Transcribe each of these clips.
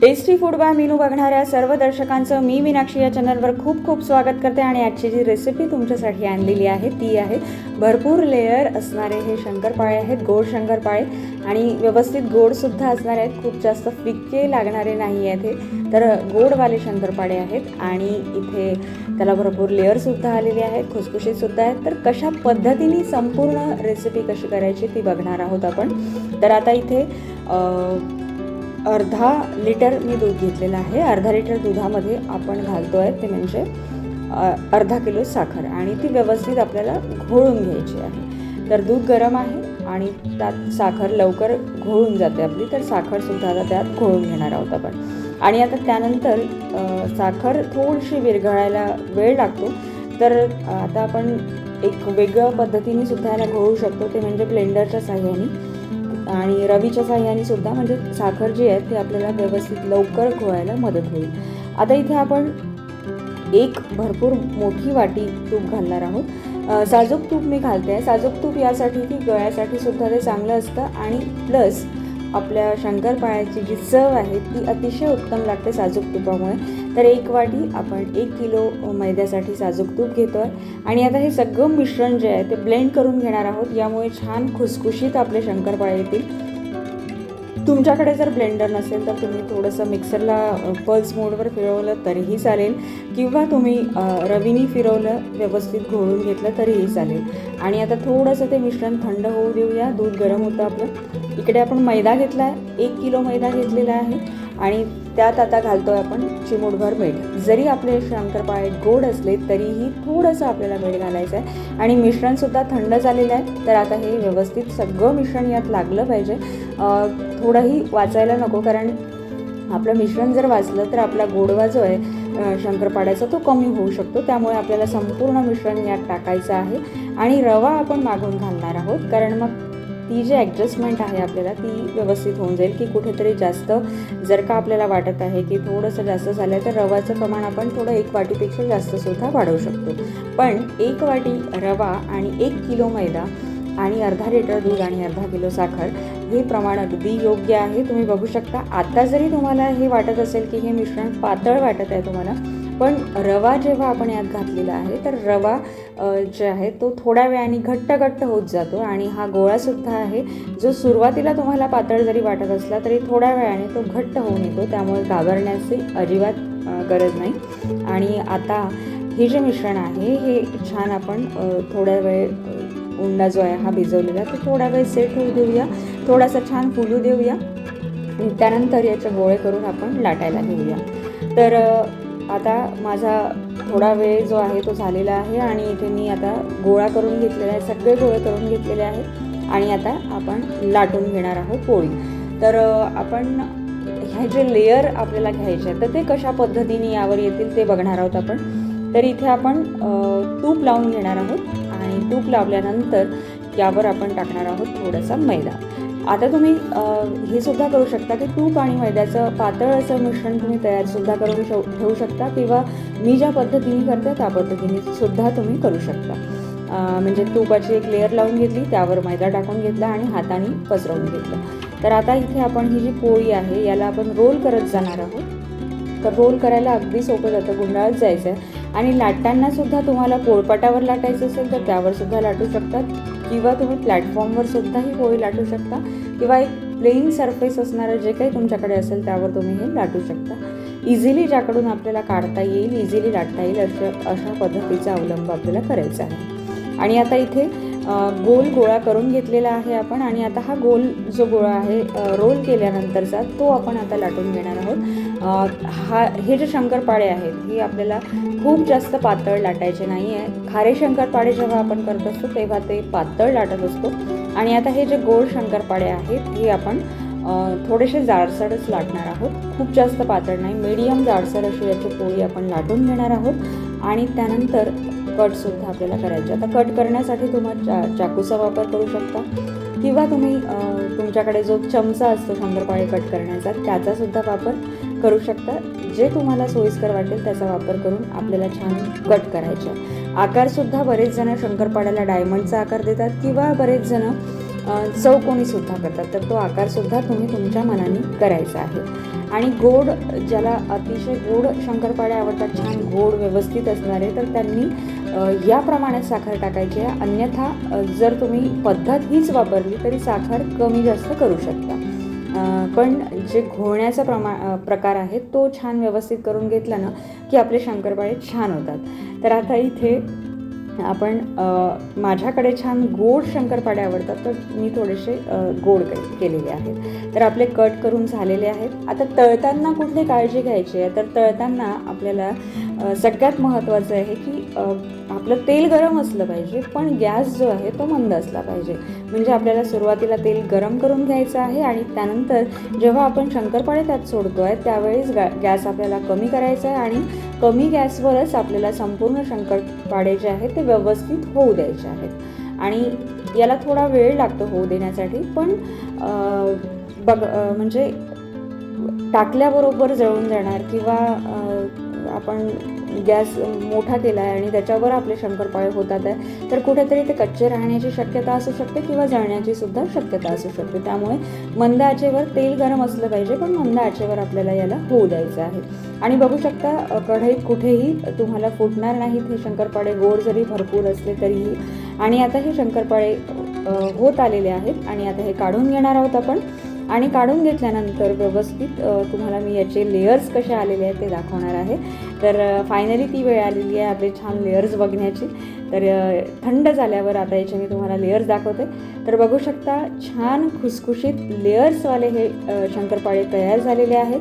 Tasty food by menu बघणाऱ्या सर्व दर्शकांचं मी मीनाक्षी या चॅनलवर खूप खूप स्वागत करते आणि आजची जी रेसिपी तुमच्यासाठी आणलेली आहे ती आहे भरपूर लेअर असणारे हे शंकरपाळे आहेत गोड शंकरपाळे आणि व्यवस्थित गोडसुद्धा असणारे आहेत खूप जास्त फिक्के लागणारे नाही आहेत हे. तर गोडवाले शंकरपाळे आहेत आणि इथे त्याला भरपूर लेअरसुद्धा आलेले आहेत खुसखुशीतसुद्धा आहेत. तर कशा पद्धतीने संपूर्ण रेसिपी कशी करायची ती बघणार आहोत आपण. तर आता इथे अर्धा लिटर मी दूध घेतलेलं आहे. अर्धा लिटर दुधामध्ये आपण घालतो आहे ते म्हणजे अर्धा किलो साखर आणि ती व्यवस्थित आपल्याला घोळून घ्यायची आहे. तर दूध गरम आहे आणि त्यात साखर लवकर घोळून जाते आपली तर साखरसुद्धा आता त्यात घोळून घेणार आहोत आपण. आणि आता त्यानंतर साखर थोडीशी विरघळायला वेळ लागतो. तर आता आपण एक वेगळ्या पद्धतीने सुद्धा याला घोळू शकतो ते म्हणजे ब्लेंडरच्या साह्याने. आणि रवीच्या साह्याने सुद्धा म्हणजे साखर जी आहे ती आपल्याला व्यवस्थित लवकर खोळायला मदत होईल. आता इथे आपण एक भरपूर मोठी वाटी तूप घालणार आहोत. साजूक तूप मी घालते आहे. साजूक तूप यासाठी की गळ्यासाठी सुद्धा ते चांगलं असतं आणि प्लस आपल्या शंकरपाळ्याची जी चव आहे ती अतिशय उत्तम लागते साजूक तुपामुळे. तर एक वाटी आपण एक किलो मैद्यासाठी साजूक तूप घेतो आहे आणि आता हे सगळं मिश्रण जे आहे ते ब्लेंड करून घेणार आहोत. यामुळे छान खुसखुशीत आपले शंकरपाळे येतील. तुमच्याकडे जर ब्लेंडर नसेल तर तुम्ही थोडंसं मिक्सरला पल्स मोडवर फिरवलं तरीही चालेल. किंवा तुम्ही रवीनी फिरवलं व्यवस्थित घोळून घेतलं तरीही चालेल. आणि आता थोडंसं ते मिश्रण थंड होऊ देऊया. दूध गरम होतं आपलं. इकडे आपण मैदा घेतला आहे एक किलो मैदा घेतलेला आहे. आणि त्यात आता घालतो आहे आपण चिमूटभर मीठ. जरी आपले शंकरपाळे गोड असले तरीही थोडंसं आपल्याला मीठ घालायचं आहे आणि मिश्रणसुद्धा थंड झालेलं आहे तर आता हे व्यवस्थित सगळं मिश्रण यात लागलं पाहिजे. थोडंही वाचायला नको कारण आपलं मिश्रण जर वाचलं तर आपला गोडवा जो आहे शंकरपाड्याचा तो कमी होऊ शकतो. त्यामुळे आपल्याला संपूर्ण मिश्रण यात टाकायचं आहे. आणि रवा आपण मागून घालणार आहोत कारण मग ती जी ॲडजस्टमेंट आहे आपल्याला ती व्यवस्थित होऊन जाईल. की कुठेतरी जास्त जर का आपल्याला वाटत आहे की थोडंसं जास्त झालं तर रवाचं प्रमाण आपण थोडं एक वाटीपेक्षा जास्तसुद्धा वाढवू शकतो. पण एक वाटी रवा आणि एक किलो मैदा आणि अर्धा लिटर दूध आणि अर्धा किलो साखर हे प्रमाण अगदी योग्य आहे. तुम्ही बघू शकता. आता जरी तुम्हाला हे वाटत असेल की हे मिश्रण पातळ वाटत आहे तुम्हाला पण रवा जेव्हा आपण यात घातलेला आहे तर रवा जे आहे तो थोड्या वेळाने घट्ट घट्ट होत जातो आणि हा गोळासुद्धा आहे. जो सुरुवातीला तुम्हाला पातळ जरी वाटत असला तरी थोड्या वेळाने तो घट्ट होऊन येतो. त्यामुळे घाबरण्याची अजिबात गरज नाही. आणि आता हे जे मिश्रण आहे हे छान आपण थोड्या वेळ उंडा जो आहे हा भिजवलेला तो थोडा वेळ सेट होऊ देऊया. थोडासा छान फुलू देऊया. त्यानंतर याचे गोळे करून आपण लाटायला घेऊया. तर आता माझा थोडा वेळ जो आहे तो झालेला आहे आणि इथे मी आता गोळा करून घेतलेला आहे सगळे गोळे करून घेतलेले आहेत आणि आता आपण लाटून घेणार आहोत पोळी. तर आपण ह्या जे लेयर आपल्याला घ्यायचे आहेत तर ते कशा पद्धतीने यावर येतील ते बघणार आहोत आपण. तर इथे आपण तूप लावून घेणार आहोत आणि तूप लावल्यानंतर यावर आपण टाकणार आहोत थोडासा मैदा. आता तुम्ही हे सुद्धा करू शकता की तूप आणि मैद्याचं पातळ असं मिश्रण तुम्ही तयारसुद्धा करून ठेव ठेवू शकता किंवा मी ज्या पद्धतीने करते त्या पद्धतीने सुद्धा तुम्ही करू शकता. म्हणजे तुपाची एक लेअर लावून घेतली त्यावर मैदा टाकून घेतला आणि हाताने पसरवून घेतलं. तर आता इथे आपण ही जी पोळी आहे याला आपण रोल करत जाणार आहोत. तर रोल करायला अगदी सोपं जातं गुंडाळत जायचं आहे. आणि लाटताना सुद्धा तुम्हाला पोळपाटावर लाटायचं असेल तर त्यावर सुद्धा लाटू शकतात. किंवा तुम्ही प्लॅटफॉर्मवर सुद्धा ही पोळी लाटू शकता किंवा एक प्लेन सरफेस असणारं जे काही तुमच्याकडे असेल त्यावर तुम्ही हे लाटू शकता. इझिली ज्याकडून आपल्याला काढता येईल इझिली लाटता येईल अशा अशा पद्धतीचा अवलंब आपल्याला करायचा आहे. आणि आता इथे गोल गोळा करून घेतलेला आहे आपण आणि आता हा गोल जो गोळा आहे रोल केल्यानंतरचा तो आपण आता लाटून घेणार आहोत. हा हे जे शंकरपाळे आहेत हे आपल्याला खूप जास्त पातळ लाटायचे नाही आहे. खारे शंकरपाळे जेव्हा आपण करत असतो तेव्हा ते पातळ लाटत असतो. आणि आता हे जे गोल शंकरपाळे आहेत हे आपण थोडेसे जाडसरच लाटणार आहोत. खूप जास्त पातळ नाही मीडियम जाडसर अशी याची पोळी आपण लाटून घेणार आहोत. आणि त्यानंतर कटसुद्धा आपल्याला करायचे. आता कट करण्यासाठी तुम्ही चा चाकूचा वापर करू शकता. किंवा तुम्ही तुमच्याकडे जो चमचा असतो शंकरपाळे कट करण्याचा त्याचासुद्धा वापर करू शकता. जे तुम्हाला सोयीस्कर वाटेल त्याचा वापर करून आपल्याला छान कट करायचा. आकारसुद्धा बरेच जण शंकरपाड्याला डायमंडचा आकार देतात किंवा बरेच जण चौकोनीसुद्धा करतात. तर तो आकारसुद्धा तुम्ही तुमच्या मनाने करायचा आहे. आणि गोड ज्याला अतिशय गोड शंकरपाळे आवडतात छान गोड व्यवस्थित असणारे तर त्यांनी याप्रमाणे या प्रमाणात साखर टाकायची आहे. अन्यथा जर तुम्ही पद्धत हीच वापरली तरी साखर कमी जास्त करू शकता. पण जे घोळण्याचा प्रमा प्रकार आहे तो छान व्यवस्थित करून घेतला ना की आपले शंकरपाळे छान होतात. तर आता इथे आपण माझ्याकडे छान गोड शंकरपाळे आवडतात तर मी थोडेसे गोड केलेले आहेत. तर आपले कट करून झालेले आहेत. आता तळताना कुठली काळजी घ्यायची आहे? तर तळताना आपल्याला सगळ्यात महत्त्वाचं आहे की आपलं तेल गरम असलं पाहिजे पण गॅस जो आहे तो मंद असला पाहिजे. म्हणजे आपल्याला सुरुवातीला तेल गरम करून घ्यायचं आहे आणि त्यानंतर जेव्हा आपण शंकरपाळे त्यात सोडतो आहे त्यावेळेस गॅ गॅस आपल्याला कमी करायचा आहे आणि कमी गॅसवरच आपल्याला संपूर्ण शंकरपाडे जे आहेत ते व्यवस्थित होऊ द्यायचे आहेत. आणि याला थोडा वेळ लागतो होऊ देण्यासाठी पण बघ म्हणजे टाकल्याबरोबर जळून जाणार किंवा आपण गॅस मोठा केला आहे आणि त्याच्यावर आपले शंकरपाळे होतात आहे तर कुठेतरी ते कच्चे राहण्याची शक्यता असू शकते किंवा जळण्याची सुद्धा शक्यता असू शकते. त्यामुळे मंद आचेवर तेल गरम असलं पाहिजे पण मंद आचेवर आपल्याला याला होऊ द्यायचं आहे. आणि बघू शकता कढईत कुठेही तुम्हाला फुटणार नाहीत हे शंकरपाळे गोड जरी भरपूर असले तरीही. आणि आता हे शंकरपाळे होत आलेले आहेत आणि आता हे काढून घेणार आहोत आपण. आणि काढून घेतल्यानंतर व्यवस्थित तुम्हाला मी याचे लेयर्स कसे आलेले आहेत ते दाखवणार आहे. तर फायनली ती वेळ आलेली आहे आपले छान लेयर्स बघण्याची. तर थंड झाल्यावर आता याचे मी तुम्हाला लेयर्स दाखवते. तर बघू शकता छान खुसखुशीत लेयर्सवाले हे शंकरपाळे तयार झालेले आहेत.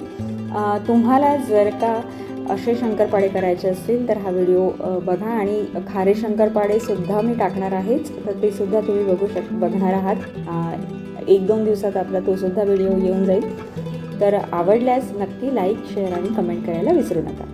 तुम्हाला जर का असे शंकरपाळे करायचे असतील तर हा व्हिडिओ बघा आणि खारे शंकरपाळेसुद्धा मी टाकणार आहेच. तर तेसुद्धा तुम्ही बघू शक बघणार आहात. एक दोन दिवसात आपला तोसुद्धा व्हिडिओ येऊन जाईल. तर आवडल्यास नक्की लाईक शेअर आणि कमेंट करायला विसरू नका.